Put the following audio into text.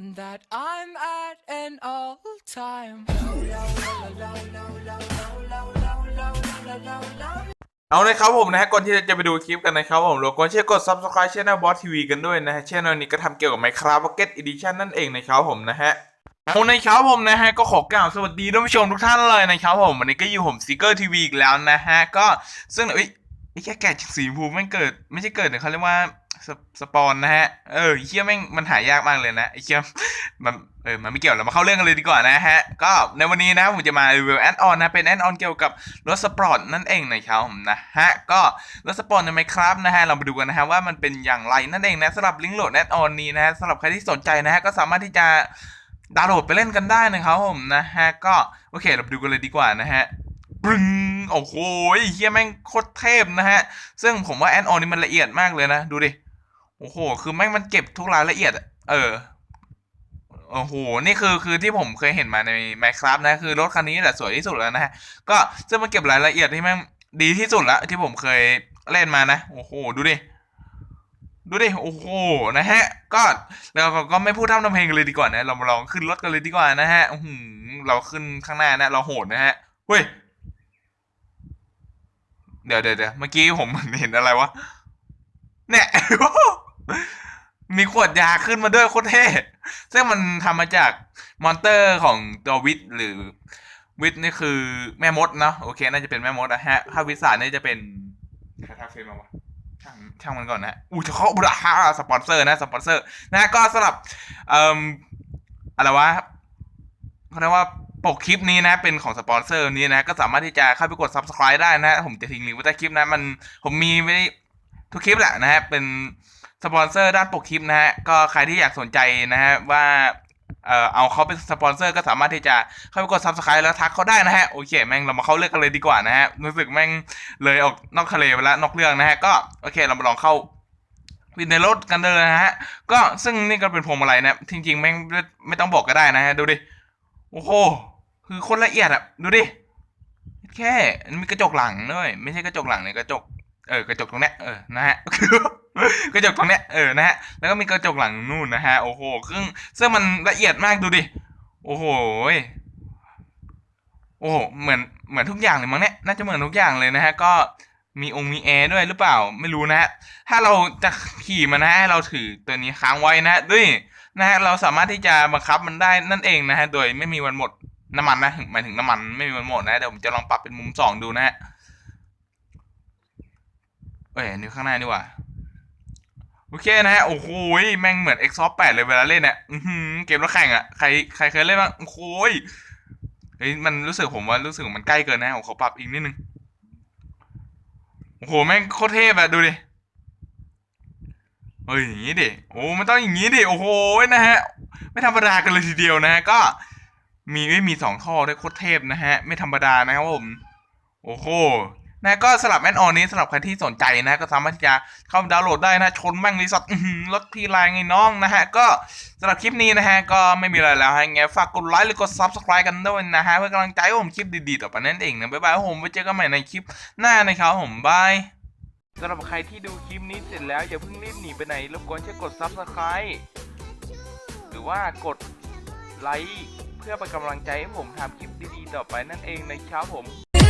that I'm at an all time. เอาเลยครับผมนะฮะก่อนที่จะไปดูคลิปกันนะครับผมรบกวนช่วยกด subscribe channel Boss TV กันด้วยนะฮะ channel นี้ก็ทำเกี่ยวกับ Minecraft Pocket Edition นั่นเองนะครับผมนะฮะเอาในครับผมนะฮะก็ขอกล่าวสวัสดีท่านผู้ชมทุกท่านเลยนะครับผมวันนี้ก็อยู่ผมซิกเกอร์ทีวีอีกแล้วนะฮะก็ซึ่งเอ้ยไอ้แค่แกะสีชมพูม่งเกิด ไม่ใช่เกิดเนี่ยเขาเรียกว่า สสปอนนะฮะ เออไอ้เชี่ยแม่งมันหายากมากเลยนะไอ้เชี่ยมันเออมันไม่เกี่ยวเรามาเข้าเรื่องกันเลยดีกว่านะฮะ ก็ในวันนี้นะผมจะมารีวิวแอดออนนะเป็นแอดออนเกี่ยวกับรถสปอร์ตนั่นเองนะครับผมนะฮะก็รถสปอร์ตในไมครับนะฮะเรามาดูกันนะฮะว่ามันเป็นอย่างไรนั่นเองนะสำหรับลิงก์โหลดแอดออนนี้นะฮะสำหรับใครที่สนใจนะฮะก็สามารถที่จะดาวน์โหลดไปเล่นกันได้นะครับผมนะฮะก็โอเคเราไปดูกันเลยดีกว่านะฮะปรึงโอ้โหเฮียแม่งโคตรเทพนะฮะซึ่งผมว่าแอดออนนี้มันละเอียดมากเลยนะดูดิ โอ้โห คือแม่งมันเก็บทุกรายละเอียด เออ โอ้โห นี่คือคือที่ผมเคยเห็นมาใน Minecraft นะ คือรถคันนี้แหละสวยที่สุดแล้วนะฮะ ก็จะมาเก็บรายละเอียดที่แม่งดีที่สุดละที่ผมเคยเล่นมานะ โอ้โห ดูดิ ดูดิ โอ้โห นะฮะ ก็เราก็ไม่พูดทำทำเพลงกันเลยดีกว่านะ เรามาลองขึ้นรถกันเลยดีกว่านะฮะอือหือเราขึ้นข้างหน้านะ เราโหดนะฮะ เฮ้ย เดี๋ยวเดี๋ยวเดี๋ยวเมื่อกี้ผมเห็นอะไรวะเนี่ย มีขวดยาขึ้นมาด้วยโคตรเท่ซึ่งมันทำมาจากมอนเตอร์ของตัววิทหรือวิทนี่คือแม่มดเนาะโอเค น่าจะเป็นแม่มดนะฮะ ถ้าวิสานี่จะเป็นครทำเฟรมาวะช่างช่างมันก่อนนะอู้จะเขาบราฮาสปอนเซอร์นะสปอนเซอร์นะก็สำหรับเอ่ออะไรวะเขาเรียกว่าปกคลิปนี้นะ เป็นของสปอนเซอร์นี้นะ ก็สามารถที่จะเข้าไปกด subscribe ได้นะ ผมจะทิ้งลิงก์ไว้ใต้คลิปนะ มันผมมีไว้ทุกคลิปแหละนะฮะเป็น สปอนเซอร์ด้านปกคลิปนะฮะก็ใครที่อยากสนใจนะฮะว่าเอ่อเอาเขาเป็นสปอนเซอร์ก็สามารถที่จะเข้าไปกด subscribe แล้วทักเขาได้นะฮะโอเคแม่งเรามาเข้าเรื่องกันเลยดีกว่านะฮะรู้สึกแม่งเลยออกนอกทะเลไปแล้วนอกเรื่องนะฮะก็โอเคเรามาลองเข้าวินในรถกันเลยนะฮะ ก็ซึ่งนี่ก็เป็นพวงมาลัยนะจริงๆแม่งไม่ต้องบอกก็ได้นะฮะดูดิโอ้โหคือคนละเอียดอะดูดิแค่มีกระจกหลังด้วยไม่ใช่กระจกหลังเนี่ยกระจกเออกระจกตรงเนี้ยเออนะฮะ กระจกตรงเนี้ยเออนะฮะแล้วก็มีกระจกหลังนู่นนะฮะโอ้โหซึ่งซึ่งมันละเอียดมากดูดิโอ้โหโอ้โหเหมือนเหมือนทุกอย่างเลยมั้งเนี่ยน่าจะเหมือนทุกอย่างเลยนะฮะก็มีองค์มีแอร์ด้วยหรือเปล่าไม่รู้นะฮะถ้าเราจะขี่มันนะฮะให้เราถือตัวนี้ค้างไว้นะฮะด้วยนะฮะเราสามารถที่จะบังคับมันได้นั่นเองนะฮะโดยไม่มีวันหมดน้ำมันนะหมายถึงน้ำมันไม่มีวันหมดนะเดี๋ยวผมจะลองปรับเป็นมุมสองดูนะฮะเอ้ยนนี้ข้างหน้าดีกว่า โอเคนะฮะ โอ้โหแม่งเหมือน x อ o 8เลยเวลาเล่นเนี่ยเกมรถแข่งอะใครใครเคยเล่นบ้างโอ้โหยเฮ้ยมันรู้สึกผมว่ารู้สึกมันใกล้เกินนะผมขอปรับอีกนิดนึงโอ้โหแม่งโคตรเทพอะดูดิเฮ้ยอย่างนี้ดิโอ้มันต้องอย่างนี้ดิโอ้โหนะฮะ ไม่ธรรมดากันเลยทีเดียวนะฮะก็มีไม่มีสองท่อด้วยโคตรเทพนะฮะ ไม่ธรรมดานะครับผม โอ้โห นะก็สลับแอนออนนี้สำหรับใครที่สนใจนะก็สามารถที่จะเข้าดาวน์โหลดได้นะชนแม่งรีสอร์ทรถพี่แรงไงน้องนะฮะ ก็สำหรับคลิปนี้นะฮะ ก็ไม่มีอะไรแล้วฮะไงฝากกดไลค์หรือกด subscribe กันด้วยนะฮะ เพื่อกำลังใจให้ผมคลิปดีๆ ต่อไปนั่นเองนะบ๊ายบายผมไว้เจอกันใหม่ในคลิปหน้านะครับผมบายสำหรับใครที่ดูคลิปนี้เสร็จแล้วอย่าเพิ่งรีบหนีไปไหนรบกวนช่วยกด subscribe หรือว่ากดไลค์เพื่อเป็นกำลังใจให้ผมทำคลิปดีๆต่อไปนั่นเองนะครับผม